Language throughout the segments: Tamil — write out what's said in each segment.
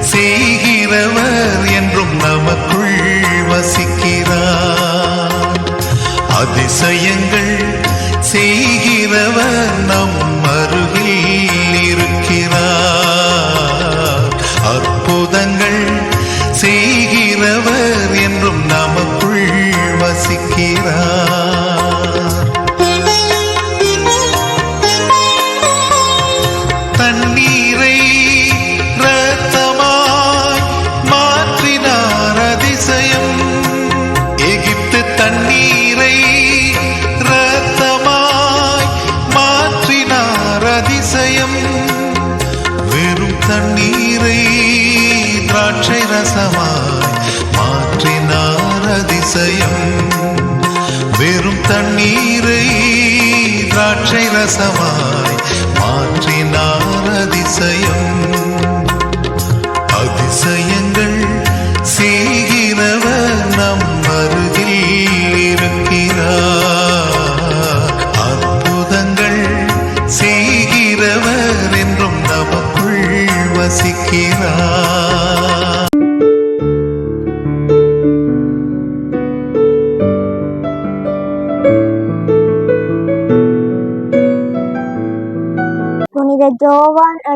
செய்கிறவர் என்றும் நமக்குள் வசிக்கிறார். அதிசயங்கள் செய்கிறவர் நம் அருகில் ரசமாய் மாற்றினார் அதிசயம்.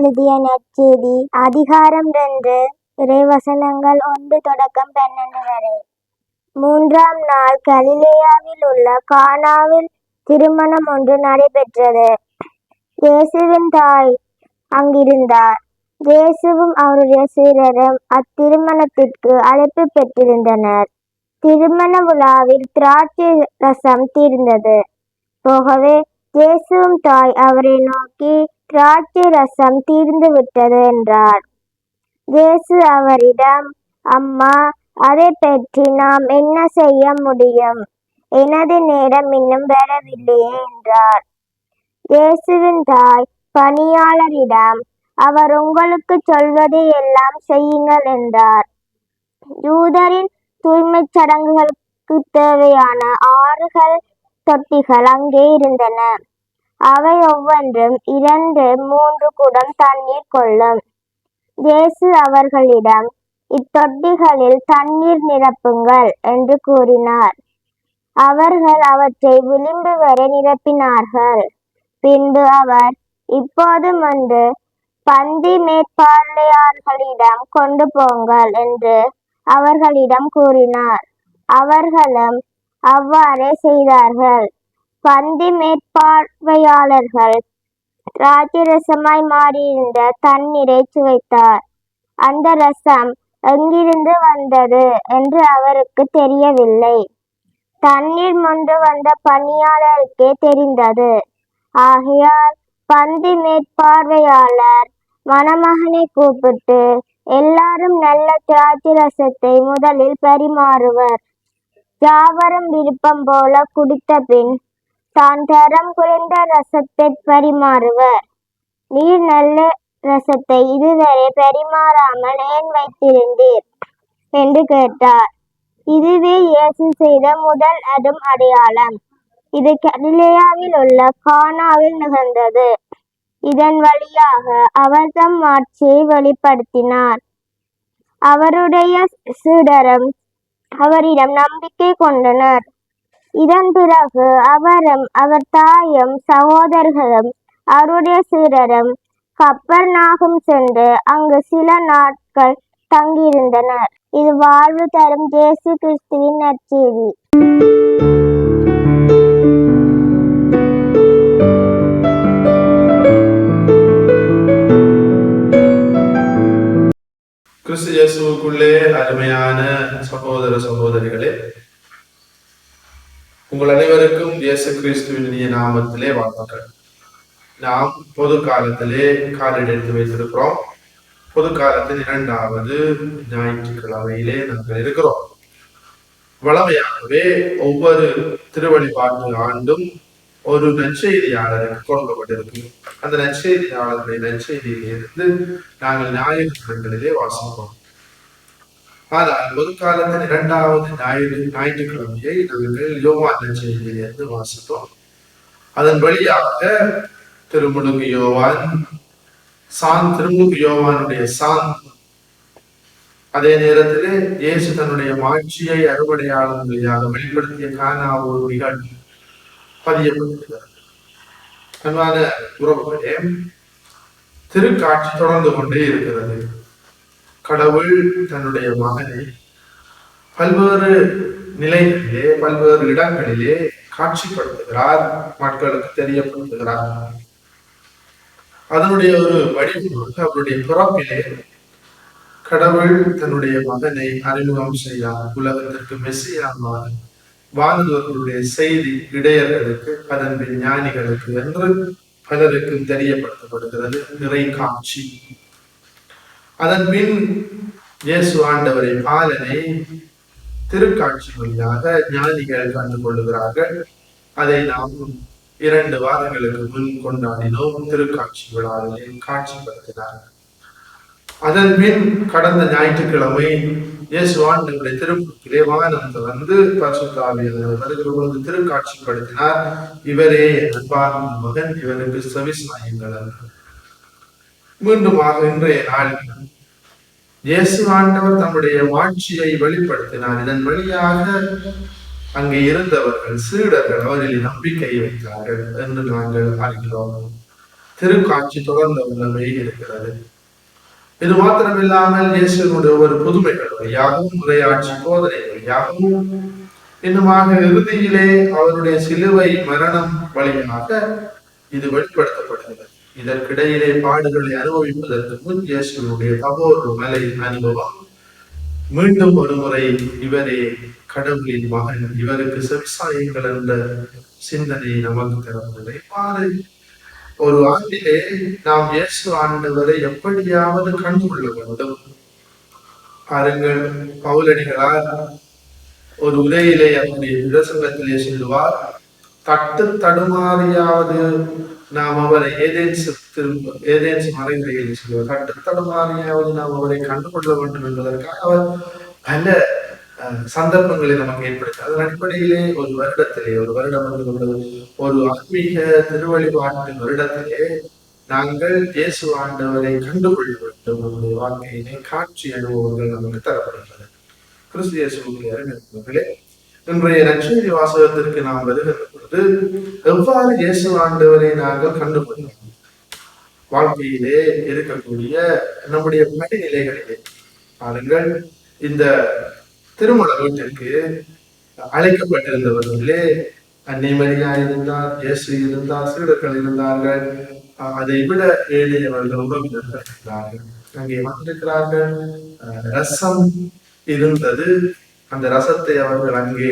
எழுதிய நற்செய்தி அதிகாரம் ரெண்டு இறைவசனங்கள் ஒன்று தொடக்கம் பன்னெண்டு வரை. மூன்றாம் நாள் கலிலேயாவில் உள்ள கானாவில் திருமணம் ஒன்று நடைபெற்றது. இயேசுவின் தாய் அங்கிருந்தார். இயேசுவும் அவருடைய சீரரும் அத்திருமணத்திற்கு அழைப்பு பெற்றிருந்தனர். திருமண விழாவில் திராட்சை ரசம் தீர்ந்தது. போகவே பேசும் தாய் அவரை நோக்கி திராட்சை ரசம் தீர்ந்து விட்டது என்றார். இயேசு அவரிடம் அம்மா அதை பற்றி நாம் என்ன செய்ய முடியும்? எனது நேரம் இன்னும் வரவில்லையே என்றார். இயேசுவின் தாய் பணியாளரிடம் அவர் உங்களுக்கு சொல்வதை எல்லாம் செய்யுங்கள் என்றார். யூதரின் தூய்மைச் சடங்குகளுக்கு தேவையான ஆறுகள் தொட்டிகள் அங்கே இருந்தன. அவை ஒவ்வொன்றும் இரண்டு மூன்று குடம் தண்ணீர் கொள்ளும். இயேசு அவர்களிடம் இத்தொட்டிகளில் தண்ணீர் நிரப்புங்கள் என்று கூறினார். அவர்கள் அவற்றை விளிம்பு வரை நிரப்பினார்கள். பின்பு அவர் இப்போதும் வந்து பந்தி மேற்பார்வையாளர்களிடம் கொண்டு போங்கள் என்று அவர்களிடம் கூறினார். அவர்களும் அவ்வாறே செய்தார்கள். பந்தி மேற்பார்வையாளர்கள் ராஜரசமாய் மாறியிருந்த தண்ணீரை சுவைத்தார். அந்த ரசம் எங்கிருந்து வந்தது என்று அவருக்கு தெரியவில்லை. தண்ணீர் மொண்டு வந்த பணியாளருக்கே தெரிந்தது. ஆகையால் பந்தி மேற்பார்வையாளர் மணமகனை கூப்பிட்டு எல்லாரும் நல்ல திராட்சை ரசத்தை முதலில் பரிமாறுவர். யாவரும் விருப்பம் போல குடித்த பின் தான் தரம் குறைந்த ரசத்தை பரிமாறுவர். நீர் நல்ல ரசத்தை இதுவரை பரிமாறாமல் ஏன் வைத்திருந்தீர்? என்று கேட்டார். இதுவே இயேசு செய்த முதல் அடும் அடையாளம். இது கலிலேயாவில் உள்ள கானாவில் நிகழ்ந்தது. இதன் வழியாக அவர் தம் ஆட்சியை வெளிப்படுத்தினார். அவருடைய சீடரும் அவரிடம் நம்பிக்கை கொண்டனர். இதன் பிறகு அவரும் அவர் தாயும் சகோதரர்களும் அவருடைய சீரரும் கப்பர் நாகம் சென்று அங்கு சில நாட்கள் தங்கியிருந்தனர். இது வாழ்வு தரும் இயேசு கிறிஸ்துவின் நற்செய்தி. கிறிஸ்து இயேசுக்குள்ளே அருமையான சகோதர சகோதரிகளே உங்கள் அனைவருக்கும் இயேசு கிறிஸ்துவின் நாமத்திலே வாழ்த்துக்கள். நாம் பொது காலத்திலே காலெடுத்து வைத்திருக்கிறோம். பொது காலத்தின் இரண்டாவது ஞாயிற்றுக்கிழமையிலே நாங்கள் இருக்கிறோம். வளமையாகவே ஒவ்வொரு திருவழிபாட்டு ஆண்டும் ஒரு நற்செய்தியாளருக்கு கொடுக்கப்பட்டிருக்கு அந்த நற்செய்தியாளருடைய நற்செய்தியிலிருந்து நாங்கள் ஞாயிற்றுக்கிழமைகளிலே வாசிப்போம். ஆனால் பொது காலத்தில் இரண்டாவது ஞாயிறு ஞாயிற்றுக்கிழமையை நாங்கள் யோவான் செய்தியிலிருந்து வாசித்தோம். அதன் வழியாக திருமுழுக்கு யோவான் சாந்த் திருமுழுக்கு யோவானுடைய சாந்த் அதே நேரத்திலே இயேசு தன்னுடைய மாட்சியை அறுவடையாளர் வழியாக வெளிப்படுத்திய காணா ஒரு நிகழ்வு பதியப்பட்டிருக்கிறது அன்பான உறவுகளே திருக்காட்சி தொடர்ந்து கொண்டே இருக்கிறது. கடவுள் தன்னுடைய மகனை பல்வேறு நிலைகளிலே பல்வேறு இடங்களிலே காட்சிப்படுத்துகிறார் மக்களுக்கு தெரியப்படுத்துகிறார். அதனுடைய ஒரு வடிவமாக அவருடைய பிறப்பிலே கடவுள் தன்னுடைய மகனை அறிமுகம் செய்யார் உலகத்திற்கு மெஸ்ஸியாமார் வாழ்ந்தவர்களுடைய செய்தி இடையர்களுக்கு அதன்பின் ஞானிகளுக்கு என்று பலருக்கும் தெரியப்படுத்தப்படுகிறது. நிறை காட்சி. அதன் பின் இயேசு ஆண்டவரை பாலனை திருக்காட்சி வழியாக ஞானிகள் கண்டுகொள்ளுகிறார்கள் அதை நாம் இரண்டு வாரங்களுக்கு முன் கொண்டாடினோம். திருக்காட்சி விழாவிலே காட்சிப்படுத்தினார்கள் அதன் பின் கடந்த ஞாயிற்றுக்கிழமை இயேசுவான் நம்முடைய திருப்பத்திலே வாகனத்தை வந்து பரிசுத்தாவியர் திருக்காட்சிப்படுத்தினார். இவரே என் அன்பான மகன் இவருக்கு செவிசாயுங்கள் என்று மீண்டுமாக இன்றைய நாள் இயேசு ஆண்டவர் தம்முடைய வாட்சியை வெளிப்படுத்தினார். இதன் வழியாக அங்கே இருந்தவர்கள் சீடர்கள் அவர்களில் நம்பிக்கை வைத்தார்கள் என்று நாங்கள் அறிகிறோம். திருக்காட்சி தொடர்ந்த உள்ளவை இருக்கிறது இது மாத்திரமில்லாமல் இயேசுனுடைய ஒரு புதுமைகள் வழியாகவும் உரையாட்சி போதனை வழியாகவும் இன்னுமாக இறுதியிலே அவருடைய சிலுவை மரணம் வழியாக இது வெளிப்படுத்தப்படுகிறது. இதற்கிடையிலே பாடுகளை அனுபவிப்பதற்கு முன் இயேசுனுடைய தபோர் மலை அனுபவம். மீண்டும் ஒரு முறை இவரே கடவுளின் மகன் இவருக்கு செவிசாயங்கள் என்ற சிந்தனை நமக்கு தரவில்லை ஒரு ஆண்டிலே நாம் இயேசு ஆண்டவரை எப்படியாவது கண்டுகொள்ள வேண்டும். பாருங்கள் பவுலடிகளார் ஒரு உரையிலே அவருடைய பிரசங்கத்திலே சொல்லுவார் தட்டு தடுமாறியாவது நாம் அவரை ஏதேன்ஸ் திரும்ப ஏதேன்ஸ் மறைமுறையில் சொல்லுவார். தட்டு தடுமாறியாவது நாம் அவரை கண்டுகொள்ள வேண்டும் என்பதற்காக அவர் பல சந்தர்ப்பங்களை நமக்கு ஏற்படுத்தி அதன் அடிப்படையிலே ஒரு வருடத்திலே ஒரு வருடம் என்று ஒரு ஒரு ஆன்மீக திருவழிபாட்டு வருடத்திலே நாங்கள் இயேசு ஆண்டவரை கண்டுகொள்ள வேண்டும் நம்முடைய வாழ்க்கையினை காட்சி அனுபவங்கள் நமக்கு தரப்படுகிறது கிறிஸ்து இயேசுவுக்கு அறிஞர்களே இன்றைய நற்செய்தி வாசகத்திற்கு நாம் வருகின்ற பொழுது எவ்வாறு இயேசு ஆண்டவரை நாங்கள் கண்டுகொள்ளலாம் வாழ்க்கையிலே இருக்கக்கூடிய நம்முடைய மனநிலைகளிலே பாருங்கள் இந்த திருமண வீட்டிற்கு அழைக்கப்பட்டிருந்தவர்களே அன்னை இருந்தார் இயேசு இருந்தார் சீடர்கள் இருந்தார்கள். அதை விட ஏழையவர்கள் உறவினர்கள் இருந்தார்கள் அங்கே வந்திருக்கிறார்கள். அஹ் ரசம் இருந்தது. அந்த ரசத்தை அவர்கள் அங்கே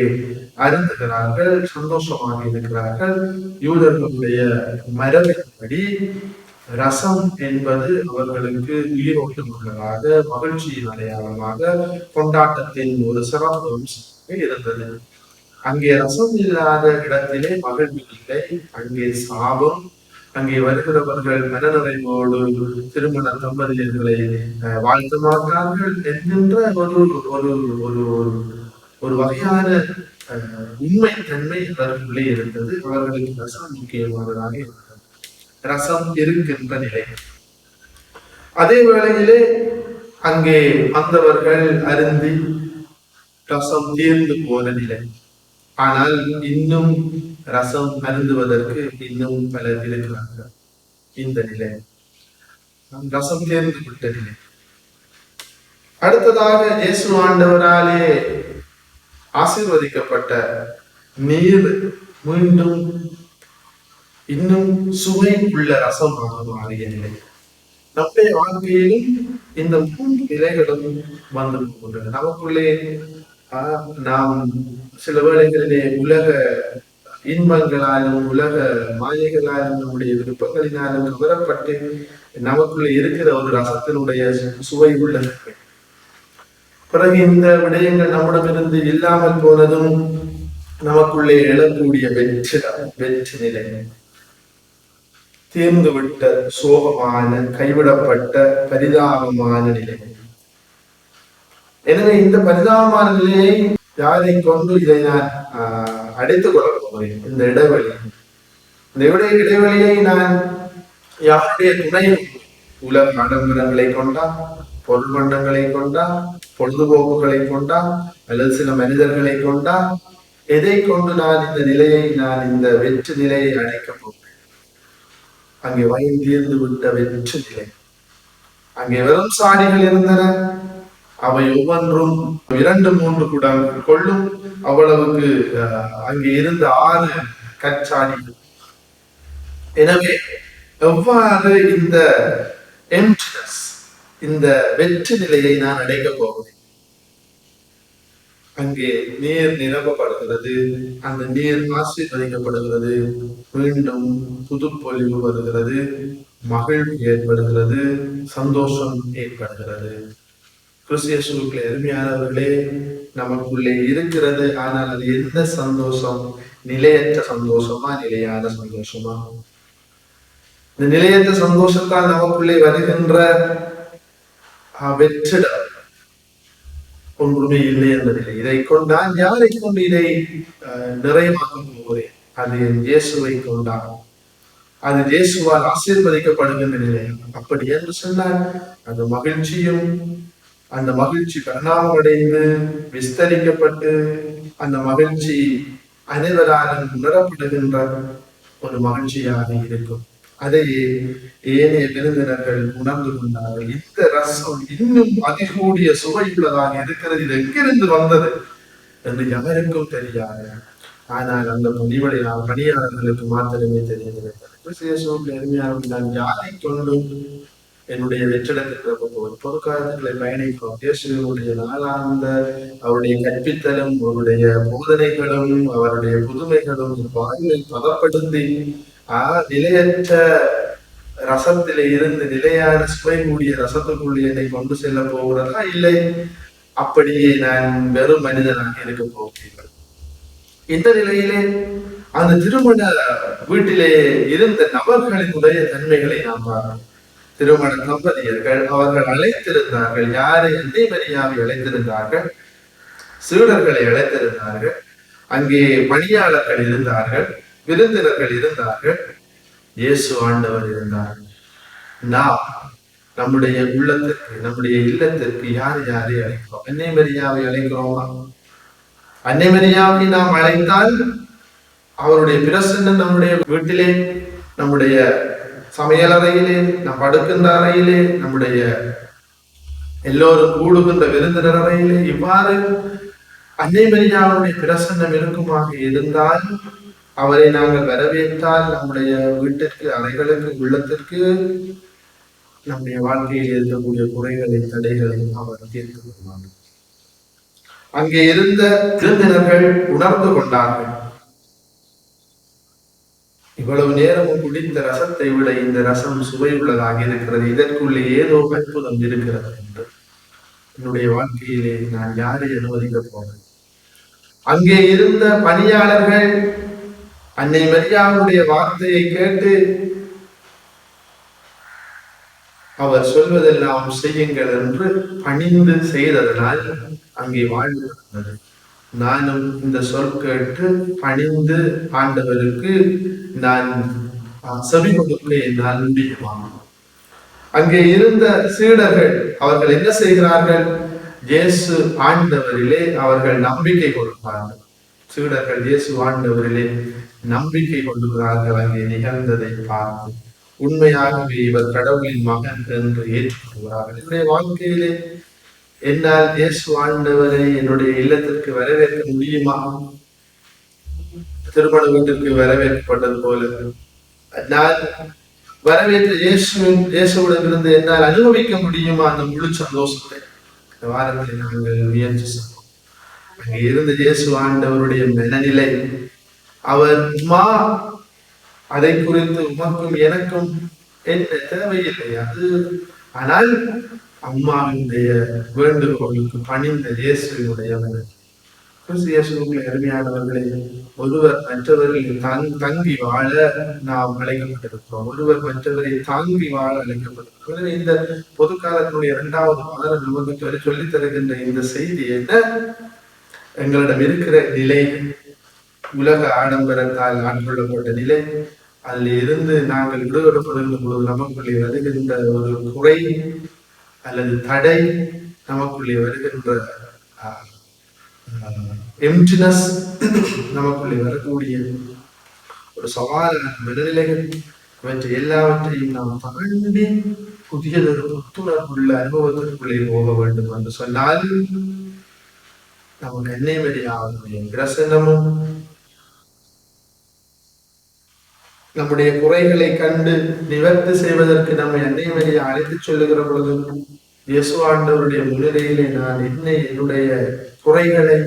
அருந்துகிறார்கள் சந்தோஷமாக இருக்கிறார்கள். யூதர்களுடைய மரபின்படி ரசம் என்பது அவர்களுக்கு உயிரோட்டமாக மகிழ்ச்சியின் அடையாளமாக கொண்டாட்டத்தின் ஒரு சிறப்பு அம்சமாக இருந்தது. அங்கே ரசம் இல்லாத இடத்திலே மகிழ்வு இல்லை. அங்கே சாபம் அங்கே வருகிறவர்கள் மனநிறைவோடு திருமண தம்பதியர்களை அஹ், வாழ்த்த மாட்டார்கள் என்கின்ற ஒரு ஒரு ஒரு ஒரு வகையான அஹ், உண்மைத்தன்மை அவர்களுக்குள்ளே இருந்தது. அவர்களுக்கு ரசம் முக்கியமானதாக இருந்தது. ரசம் இருக்கின்ற நிலை. அதே வேளையிலே அங்கே வந்தவர்கள் அருந்தி ரசம் தீர்ந்து போன நிலை. ஆனால் இன்னும் ரசம் அருந்துவதற்கு இன்னும் பலர் இருக்கிறார்கள். இந்த நிலை. ரசம் தேர்ந்து விட்ட நிலை. அடுத்ததாக இயேசு ஆண்டவராலே ஆசீர்வதிக்கப்பட்ட நீர் மீண்டும் இன்னும் சுவை உள்ள ரசம் மாறிய நிலை நம்முடைய வாழ்க்கையிலும் இந்த மூன்று நிலைகளும் வந்து போகின்றன நமக்குள்ளே ஆஹ், நாம் சில வேளைகளிலே உலக இன்பங்களாலும் உலக மாயைகளாலும் நம்முடைய விருப்பங்களினாலும் கவரப்பட்டு நமக்குள்ளே இருக்கிற ஒரு ரசத்தினுடைய சுவை உள்ளது. பிறகு இந்த விடயங்கள் நம்மிடமிருந்து இல்லாமல் போனதும் நமக்குள்ளே எழக்கூடிய வெற்றி வெற்றி நிலை. தீர்ந்துவிட்ட சோகமான கைவிடப்பட்ட பரிதாபமான நிலை. எனவே இந்த பரிதாபமான நிலையை யாரை கொண்டு இதை நான் ஆஹ், அடைத்துக் கொள்ள போகிறேன்? இந்த இடைவெளி. இந்த இடை இடைவெளியை நான் யாருடைய துணையும் உலக ஆடம்பரங்களை கொண்டா பொருள் பண்டங்களை கொண்டா பொழுதுபோக்குகளை கொண்டா அல்லது சில மனிதர்களை கொண்டா எதை கொண்டு நான் இந்த நிலையை நான் இந்த வெற்று நிலையை அடைக்கப் போகிறேன்? அங்கே வயந்தீர்ந்து விட்ட வெற்று நிலை அங்கே வெறும் சாடிகள் இருந்தன. அவை ஒவ்வொன்றும் இரண்டு மூன்று கூட கொள்ளும். அவ்வளவுக்கு அஹ், அங்கே இருந்த ஆறு கற்சாடிகள் எனவே எவ்வாறு இந்த emptiness, இந்த வெற்று நிலையை நான் அடைக்கப் போகிறேன் அங்கே நீர் நிரப்பப்படுகிறது. அந்த நீர் ஆசீர்வதிக்கப்படுகிறது. மீண்டும் புதுப்பொழிவு வருகிறது. மகிழ்வு ஏற்படுகிறது. சந்தோஷம் ஏற்படுகிறது. கிறிஸ்தியசுக்குள்ளே எருமையானவர்களே நமக்குள்ளே இருக்கிறது. ஆனால் அது எந்த சந்தோஷம்? நிலையற்ற சந்தோஷமா? நிலையான சந்தோஷமா? இந்த நிலையற்ற சந்தோஷத்தால் நமக்குள்ளே வருகின்ற வெற்றிடம் ஒன்றுமே இல்லை என்பதில்லை இதை கொண்டு நான் யாரை கொண்டு இதை ஆஹ், நிறைவாக்க போகிறேன்? அது என் இயேசுவை கொண்டான் அது இயேசுவால் ஆசீர்வதிக்கப்படுகின்ற நிலை. அப்படி என்று சொன்னால் அந்த மகிழ்ச்சியும் அந்த மகிழ்ச்சி பரிணாமமடைந்து விஸ்தரிக்கப்பட்டு அந்த மகிழ்ச்சி அனைவராலும் உணரப்படுகின்ற ஒரு மகிழ்ச்சியாக இருக்கும். அதை ஏனைய விருந்தினர்கள் உணர்ந்து கொண்டார்கள். இந்த ரசம் இன்னும் அதிகூடிய சுவையுள்ளதாக இருக்கிறது. இது எங்கிருந்து வந்தது என்று எவருக்கும் தெரியாது. ஆனால் அந்த பணிவடைய பணியாளர்களுக்கு மாத்திரமே தெரிந்திருக்கிறது அருமையாக நான் யாரை கொண்டும் என்னுடைய வெற்றிடத்திற்கு ஒரு பொதுக்காலங்களை பயணிக்கும் இயேசுவினுடைய நாளாந்த அவருடைய கற்பித்தலும் அவருடைய போதனைகளும் அவருடைய புதுமைகளும் வாழ்வை பதப்படுத்தி ஆஹ் நிலையற்ற ரசத்திலே இருந்து நிலையான சுவை கூடிய ரசத்துக்குள்ளே என்னை கொண்டு செல்ல போகிறதா? இல்லை. அப்படியே நான் வெறும் மனிதனாக இருக்க போகிறேன். இந்த நிலையிலே அந்த திருமண வீட்டிலே இருந்த நபர்களினுடைய தன்மைகளை நாம் பார்க்கணும் திருமண தம்பதியர்கள் அவர்கள் அழைத்திருந்தார்கள். யாரை? அன்னை மரியாவை அழைத்திருந்தார்கள். சீடர்களை அழைத்திருந்தார்கள். அங்கே பணியாளர்கள் இருந்தார்கள். விருந்தினர்கள் இருந்தார்கள். இயேசு ஆண்டவர் இருந்தார். நாம் நம்முடைய உள்ளத்திற்கு நம்முடைய இல்லத்திற்கு யார் யாரை அழைக்கிறோம்? அன்னை மரியாவை அழைக்கிறோமா? அன்னை மரியாவை நாம் அழைத்தால் அவருடைய பிரசன்னம் நம்முடைய வீட்டிலே நம்முடைய சமையலறையிலே நம் படுக்கின்ற அறையிலே நம்முடைய எல்லோரும் கூடுகின்ற விருந்தினர் அறையிலே இவ்வாறு அன்னை மரியாவுடைய பிரசன்னம் இருக்குமாக இருந்தால் அவரை நாங்கள் வரவேற்றால் நம்முடைய வீட்டிற்கு அறைகளுக்கு உள்ளத்திற்கு நம்முடைய வாழ்க்கையில் இருக்கக்கூடிய குறைகளை தடைகளை அவர் தீர்த்து கொள்வார் அங்கே இருந்த விருந்தினர்கள் உணர்ந்து கொண்டார்கள். இவ்வளவு நேரமும் குடித்த ரசத்தை விட இந்த ரசம் சுவை உள்ளதாக இருக்கிறது. இதற்குள்ளே ஏதோ அற்புதம் இருக்கிறது என்று என்னுடைய வாழ்க்கையிலே நான் யாரை அனுமதிக்க போகிறேன் அங்கே இருந்த பணியாளர்கள் அன்னை மரியாவுடைய வார்த்தையை கேட்டு அவர் சொல்வதெல்லாம் செய்யுங்கள் என்று பணிந்து செய்ததனால் அங்கே வாழ்வு நானும் இந்த சொல் கேட்டு பணிந்து ஆண்டவருக்கு நான் அஹ், செவி கொடுக்க என்னால் முடியுமா அங்கே இருந்த சீடர்கள் அவர்கள் என்ன செய்கிறார்கள்? இயேசு ஆண்டவரிலே அவர்கள் நம்பிக்கை கொடுப்பார்கள். சீடர்கள் இயேசு ஆண்டவரிலே நம்பிக்கை கொள்ளுகிறார்கள் அங்கே நிகழ்ந்ததை பார்த்து உண்மையாகவே இவர் கடவுளின் மகன் என்று ஏற்றுக்கொள்கிறார்கள் என்னுடைய வாழ்க்கையிலே என்னால் இயேசு ஆண்டவரை என்னுடைய இல்லத்திற்கு வரவேற்க முடியுமா? திருமண வீட்டிற்கு வரவேற்கப்பட்டது போல. நான் வரவேற்ற இயேசுவின் இயேசுவிடம் இருந்து என்னால் அனுபவிக்க முடியுமா? அந்த முழு சந்தோஷத்தை இந்த வாரத்தை நாங்கள் முயற்சி செய்வோம் அங்கே இருந்த இயேசு ஆண்டவருடைய மனநிலை அவர் மா அதை குறித்து உமக்கும் எனக்கும் என்ன தேவையில்லை. அது ஆனால் அம்மாவினுடைய வேண்டுகோளுக்கு பணிந்த இயேசுடைய மனநிலை. அருமையானவர்களை ஒருவர் மற்றவர்களை தங் தங்கி வாழ நாம் அழைக்கப்பட்டிருக்கிறோம். ஒருவர் மற்றவரை தாங்கி வாழ அழைக்கப்பட்டிருக்கிறோம். இந்த பொது காலத்தினுடைய இரண்டாவது பாடல் நமக்கு வரை சொல்லித் தருகின்ற இந்த செய்தி என்ன? எங்களிடம் இருக்கிற நிலை உலக ஆடம்பரத்தால் ஆட்கொள்ளப்பட்ட நிலை அதில் இருந்து நாங்கள் விடுபடப்படுகின்ற பொழுது நமக்குள்ளே வருகின்ற ஒரு குறை அல்லது தடை நமக்குள்ளே வருகின்ற எம்டினஸ் நமக்குள்ளே வரக்கூடிய ஒரு சவாலான மனநிலைகள் இவற்றை எல்லாவற்றையும் நாம் தாண்டி புதியதொரு புத்துணர்வுள்ள அனுபவத்திற்குள்ளே போக வேண்டும் என்று சொன்னால் நமக்கு என்னை வெளியாகும் பிரசனமும் நம்முடைய குறைகளை கண்டு நிவர்த்தி செய்வதற்கு நம்மை என்னை வழியை அழைத்துச் சொல்லுகிற பொழுது இயேசு ஆண்டவருடைய முன்னிலையிலே நான் என்னை என்னுடைய குறைகளை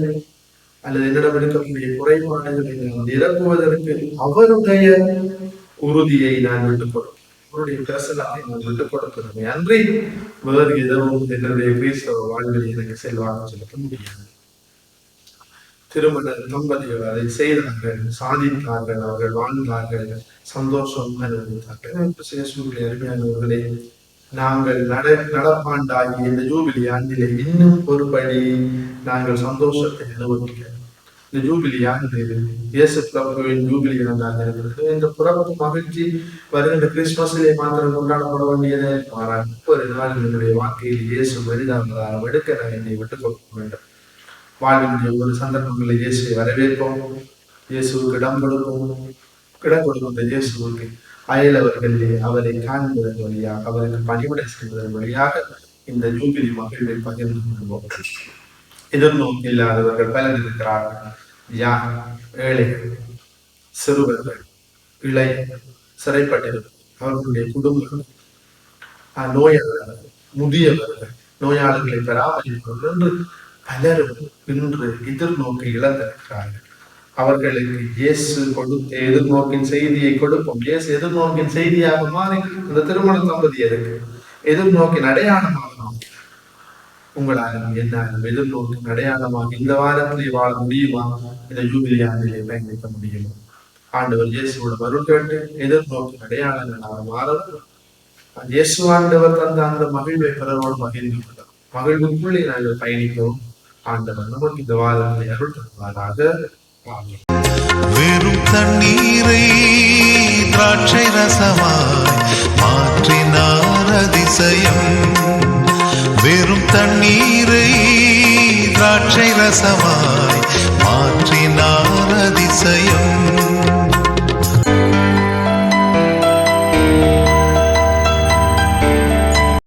அல்லது என்னிடம் இருக்கக்கூடிய குறைபாடுகளை நான் நிரப்புவதற்கு அவருடைய உறுதியை நான் விட்டுக் கொடுப்பேன் அவருடைய பிரசனத்தை நான் விட்டுக் கொடுக்கிறேன் அன்றி வேறு எதுவும் என்னுடைய கிறிஸ்தவ வாழ்வில் எனக்கு செல்வாக செலுத்த முடியாது. திருமண தம்பதிகள் அதை செய்தார்கள் சாதித்தார்கள் அவர்கள் வாழ்ந்தார்கள். சந்தோஷம் அனுபவித்தார்கள் சூழ்நிலை அருமையானவர்களே நாங்கள் நட நடப்பாண்டாகிய இந்த ஜூபிலி ஆண்டிலே இன்னும் ஒரு படி நாங்கள் சந்தோஷத்தை அனுபவிக்கிறோம் இந்த ஜூபிலி ஆண்டு இயேசு பிரபுவின் ஜூபிலி ஆண்டாக இருக்கிறது இந்த புறப்பு மகிழ்ச்சி வருகின்ற கிறிஸ்துமஸிலே மாத்திரம் கொண்டாடப்பட வேண்டியதே. மாறாக ஒரு நாள் என்னுடைய வாழ்க்கையில் இயேசு பெரிதாக எடுக்க நான் என்னை விட்டுக் கொடுக்க வேண்டும். வாழ்வினுடைய ஒவ்வொரு சந்தர்ப்பங்களில் இயேசுவை வரவேற்போம். இயேசுவுக்கு இடம் கொடுப்போம். இடம் கொடுக்கின்ற இயேசுவுக்கு அயலவர்களே அவரை காண்பதன் வழியாக அவருக்கு பணிவிடை செய்வதன் வழியாக இந்த ஜூபிலி மகிழ்வை பகிர்ந்து கொள்வோம். எதிர்நோக்கி இல்லாதவர்கள் பலர் இருக்கிறார்கள். யார் ஏழைகள் சிறுவர்கள் இளை சிறைப்பட்டிருப்பவர் அவர்களுடைய குடும்பங்கள் நோயாளர்கள் முதியவர்கள் நோயாளர்களை பராமரிப்பவர்கள் என்று பலரும் இன்று எதிர்நோக்கி இழந்திருக்கிறார்கள். அவர்களுக்கு இயேசு கொடுத்த எதிர்நோக்கின் செய்தியை கொடுப்போம். இயேசு எதிர்நோக்கின் செய்தியாக மாறி அந்த திருமண தம்பதியருக்கு எதிர்நோக்கின் அடையாளமாக மாறி. உங்களாலும் என்னாலும் எதிர்நோக்கின் அடையாளமாக இந்த வாரத்திலே வாழ முடியுமா? இந்த யூபிலி ஆண்டிலே பயணிக்க முடியுமா? ஆண்டவர் இயேசுவோட வருள் கேட்டு எதிர்நோக்கின் அடையாளங்களாக மாறவும். இயேசு ஆண்டவர் தந்த அந்த மகிழ்வை பிறரோடு மகிழ்ந்து கொள்ளும் மகிழ்வுக்குள்ளே நாங்கள் பயணிக்கவும் ஆண்டவர் நமக்கு இந்த வாரத்தை அருள் தருவாராக. வெறும் தண்ணீரை திராட்சை ரசமாய் மாற்றினார் அதிசயம். வெறும் தண்ணீரை திராட்சை ரசமாய் மாற்றினார் அதிசயம்.